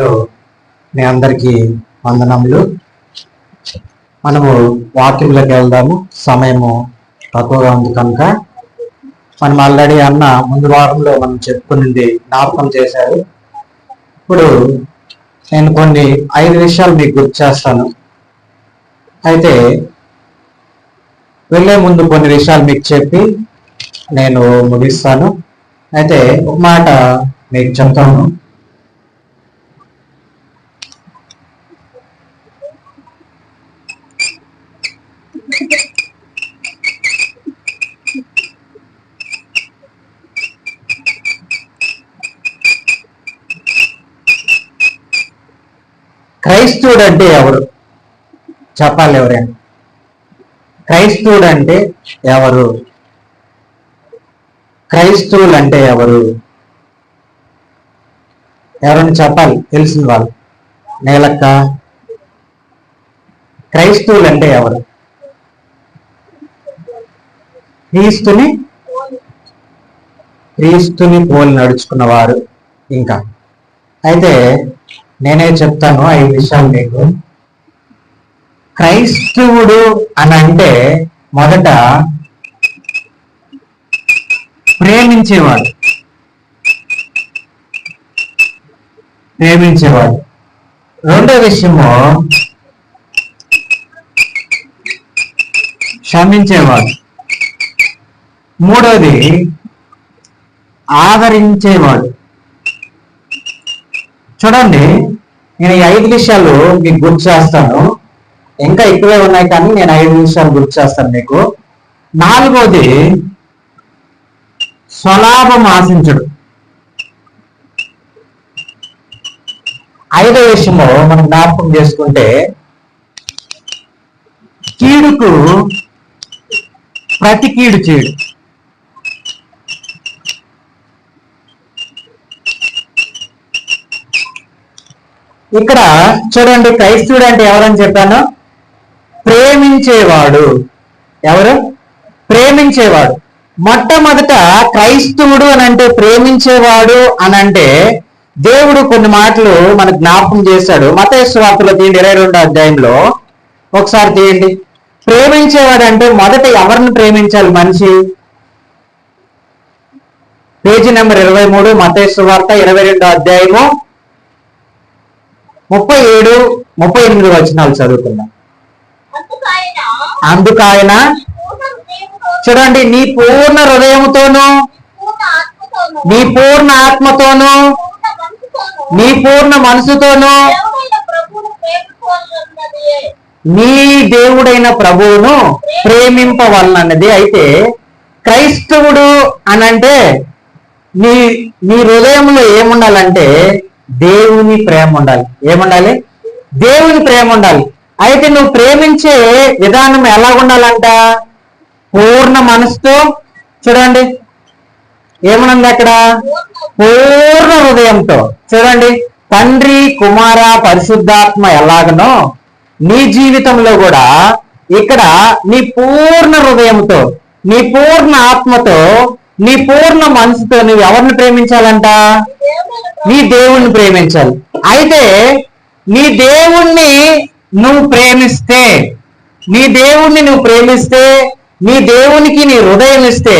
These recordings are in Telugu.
లో మీ అందరికీ వందనములు. మనము వాక్యంలోకి వెళ్దాము. సమయము తక్కువగా ఉంది కనుక మనం ఆల్రెడీ అన్న ముందు వారంలో మనం చెప్పుకునింది జ్ఞాపకం చేశారు. ఇప్పుడు నేను కొన్ని ఐదు విషయాలు మీకు గుర్తు చేస్తాను. అయితే వెళ్ళే ముందు కొన్ని విషయాలు మీకు చెప్పి నేను ముగిస్తాను. అయితే ఒక మాట మీకు చెప్తాను. క్రైస్తవుడు అంటే ఎవరు? చెప్పాలి ఎవరైనా. క్రైస్తవుడు అంటే ఎవరు? క్రైస్తవులు అంటే ఎవరు? ఎవరైనా చెప్పాలి తెలిసిన వాళ్ళు. నేలక్క? క్రైస్తవులు అంటే ఎవరు? క్రీస్తుని క్రీస్తుని పోలి నడుచుకున్నవారు ఇంకా. అయితే నేనే చెప్తాను ఐదు విషయాలు మీకు. క్రైస్తవుడు అని అంటే మొదట ప్రేమించేవాడు. ప్రేమించేవాడు. రెండో విషయము క్షమించేవాడు. మూడోది ఆదరించేవాడు. చూడండి నేను ఈ ఐదు విషయాలు మీకు గుర్తు చేస్తాను. ఇంకా ఎక్కువే ఉన్నాయి కానీ నేను ఐదు విషయాలు గుర్తు చేస్తాను మీకు. నాలుగోది స్వలాభం ఆశించడు. ఐదో విషయము మనం జ్ఞాపకం చేసుకుంటే కీడుకు ప్రతి కీడు చేయడు. ఇక్కడ చూడండి క్రైస్తవుడు అంటే ఎవరని చెప్పాను? ప్రేమించేవాడు. ఎవరు? ప్రేమించేవాడు. మొట్టమొదట క్రైస్తవుడు అని అంటే ప్రేమించేవాడు అని అంటే దేవుడు కొన్ని మాటలు మనకు జ్ఞాపకం చేశాడు. మతేశ్వ వార్తలో తీయండి ఇరవై రెండో అధ్యాయంలో. ఒకసారి తీయండి. ప్రేమించేవాడు అంటే మొదట ఎవరిని ప్రేమించాలి మనిషి? పేజీ నెంబర్ ఇరవై మూడు మతేశ్వ వార్త ఇరవై రెండో అధ్యాయము ముప్పై ఏడు ముప్పై ఎనిమిది వచనాలు చదువుకుందాం అందుకు ఆయన చూడండి నీ పూర్ణ హృదయముతోను నీ పూర్ణ ఆత్మతోను నీ పూర్ణ మనసుతోను. నీ దేవుడైన ప్రభువును ప్రేమింపవలనన్నది అయితే క్రైస్తవుడు అనంటే నీ నీ హృదయంలో ఏముండాలంటే దేవుని ప్రేమ ఉండాలి. ఏముండాలి? దేవుని ప్రేమ ఉండాలి. అయితే నువ్వు ప్రేమించే విధానం ఎలా ఉండాలంట? పూర్ణ మనసుతో చూడండి. ఏమనుంది అక్కడ? పూర్ణ హృదయంతో. చూడండి. తండ్రి కుమార పరిశుద్ధాత్మ ఎలాగనో నీ జీవితంలో కూడా ఇక్కడ నీ పూర్ణ హృదయంతో నీ పూర్ణ ఆత్మతో నీ పూర్ణ మనసుతో నువ్వు ఎవరిని ప్రేమించాలంట? నీ దేవుణ్ణి ప్రేమించాలి. అయితే నీ దేవుణ్ణి నువ్వు ప్రేమిస్తే నీ దేవుణ్ణి నువ్వు ప్రేమిస్తే నీ దేవునికి నీ హృదయం ఇస్తే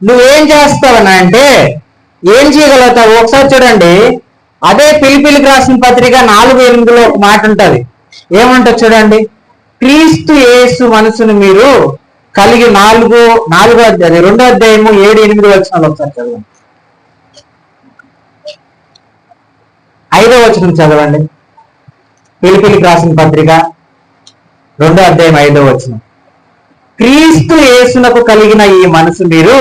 నువ్వేం చేస్తావని అంటే ఏం చేయగలుగుతావు? ఒకసారి చూడండి. అదే పిలిపిలికి రాసిన పత్రిక నాలుగు ఎనిమిదిలో ఒక మాట ఉంటుంది. ఏమంటారు చూడండి? క్రీస్తు యేసు మనసును మీరు కలిగి నాలుగు నాలుగో అధ్యాయం రెండో అధ్యాయము ఏడు ఎనిమిది వచ్చిన ఒకసారి చదవండి. ఐదో వచనం చదవండి. పిలిపిలికి రాసిన పత్రిక రెండో అధ్యాయం ఐదో వచనం. క్రీస్తు యేసునకు కలిగిన ఈ మనసు మీరు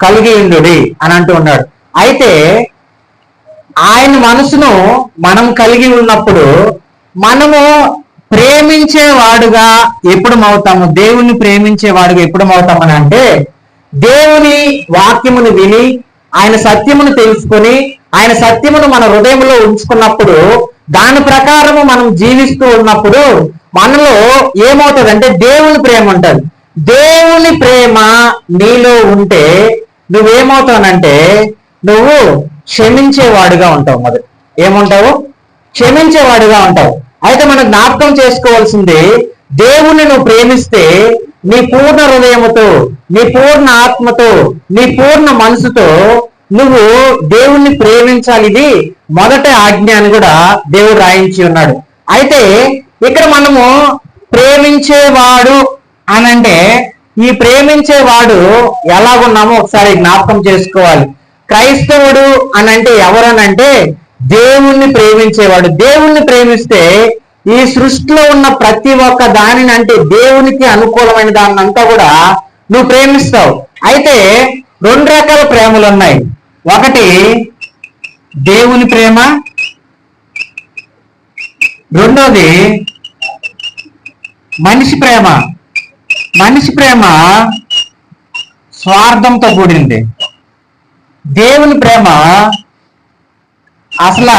కలిగి ఉండుడి అని అంటూ ఉన్నాడు. అయితే ఆయన మనసును మనం కలిగి ఉన్నప్పుడు మనము ప్రేమించేవాడుగా ఎప్పుడు అవుతాము దేవుణ్ణి ప్రేమించేవాడుగా ఎప్పుడు అవుతామని అంటే దేవుని వాక్యమును విని ఆయన సత్యమును తెలుసుకొని ఆయన సత్యమును మన హృదయంలో ఉంచుకున్నప్పుడు దాని ప్రకారము మనం జీవిస్తూ ఉన్నప్పుడు మనలో ఏమవుతుందంటే దేవుని ప్రేమ ఉంటుంది. దేవుని ప్రేమ నీలో ఉంటే నువ్వేమవుతానంటే నువ్వు క్షమించేవాడుగా ఉంటావు మొదటి ఏముంటావు? క్షమించేవాడుగా ఉంటావు. అయితే మనం జ్ఞాపకం చేసుకోవాల్సింది దేవుణ్ణి నువ్వు ప్రేమిస్తే నీ పూర్ణ హృదయముతో నీ పూర్ణ ఆత్మతో నీ పూర్ణ మనసుతో నువ్వు దేవుణ్ణి ప్రేమించాలి ఇది మొదటి ఆజ్ఞ అని కూడా దేవుడు రాయించి ఉన్నాడు. అయితే ఇక్కడ మనము ప్రేమించేవాడు అనంటే ఈ ప్రేమించేవాడు ఎలాగున్నామో ఒకసారి జ్ఞాపకం చేసుకోవాలి. క్రైస్తవుడు అనంటే ఎవరనంటే దేవుణ్ణి ప్రేమించేవాడు. దేవుణ్ణి ప్రేమిస్తే ఈ సృష్టిలో ఉన్న ప్రతి ఒక్క దానిని అంటే దేవునికి అనుకూలమైన దాన్ని అంతా కూడా నువ్వు ప్రేమిస్తావు. అయితే రెండు రకాల ప్రేమలు ఉన్నాయి. ఒకటి దేవుని ప్రేమ. రెండోది మనిషి ప్రేమ. మనిషి ప్రేమ స్వార్థంతో కూడింది. దేవుని ప్రేమ అసలు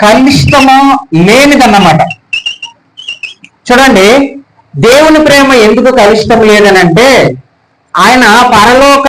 కనిష్టము లేనిదన్నమాట. చూడండి దేవుని ప్రేమ ఎందుకు కలుషితం లేదనంటే ఆయన పరలోక